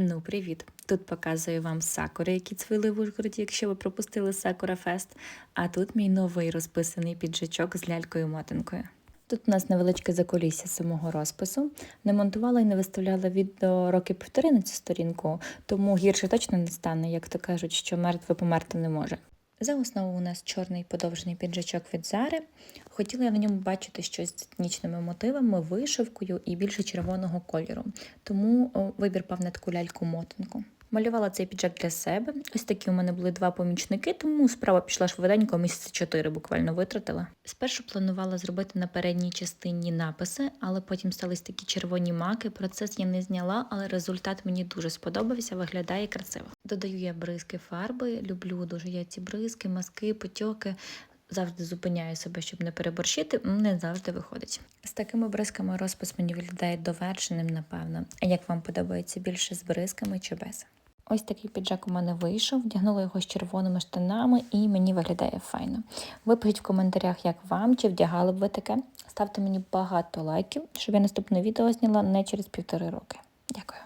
Ну, привіт! Тут показую вам сакури, які цвіли в Ужгороді, якщо ви пропустили Сакура Фест. А тут мій новий розписаний піджачок з лялькою-мотинкою. Тут у нас невеличке закулісся самого розпису. Не монтувала і не виставляла відео роки півтори на цю сторінку, тому гірше точно не стане, як то кажуть, що мертве померти не може. За основу у нас чорний подовжений піджачок від Зари. Хотіла я на ньому бачити щось з етнічними мотивами, вишивкою і більше червоного кольору. Тому вибір пав на таку ляльку-мотинку. Малювала цей піджак для себе. Ось такі у мене були два помічники, тому справа пішла швиденько, місяці чотири буквально витратила. Спершу планувала зробити на передній частині написи, але потім стались такі червоні маки. Процес я не зняла, але результат мені дуже сподобався, виглядає красиво. Додаю я бризки фарби, люблю дуже я ці бризки, маски, потьоки. Завжди зупиняю себе, щоб не переборщити, не завжди виходить. З такими бризками розпис мені виглядає довершеним, напевно. А як вам подобається більше з бризками чи без? Ось такий піджак у мене вийшов, вдягнула його з червоними штанами і мені виглядає файно. Ви пишіть в коментарях, як вам, чи вдягали б ви таке. Ставте мені багато лайків, щоб я наступне відео зняла не через півтори роки. Дякую.